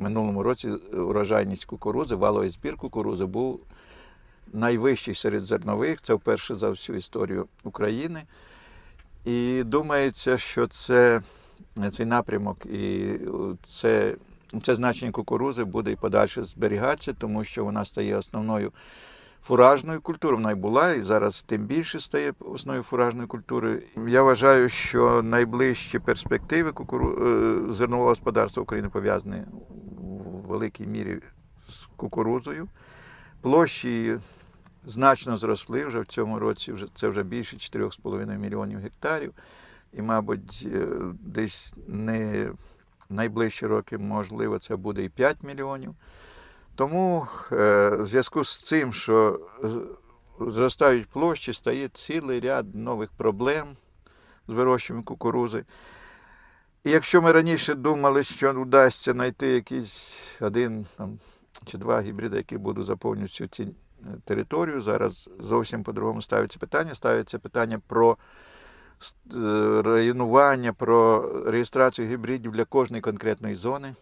минулому році урожайність кукурузи, валовий збір кукурузи був найвищий серед зернових. Це вперше за всю історію України. І думається, що це, цей напрямок і це, це значення кукурузи буде і подальше зберігатися, тому що вона стає основною фуражною культурою. Вона й була, і зараз тим більше стає основною фуражної культури. Я вважаю, що найближчі перспективи кукуру... е, зернового господарства України пов'язані великій мірі з кукурузою. Площі значно зросли вже в цьому році, вже, це вже більше 4,5 мільйонів гектарів. І, мабуть, е, десь не найближчі роки, можливо, це буде і 5 мільйонів. Тому е, в зв'язку з цим, що зростають площі, стає цілий ряд нових проблем з вирощуванням кукурузи. І якщо ми раніше думали, що вдасться знайти якийсь один там, чи два гібриди, які будуть заповнювати цю ці- територію, зараз зовсім по-другому ставиться питання. Ставиться питання про е, районування, про реєстрацію гібридів для кожної конкретної зони.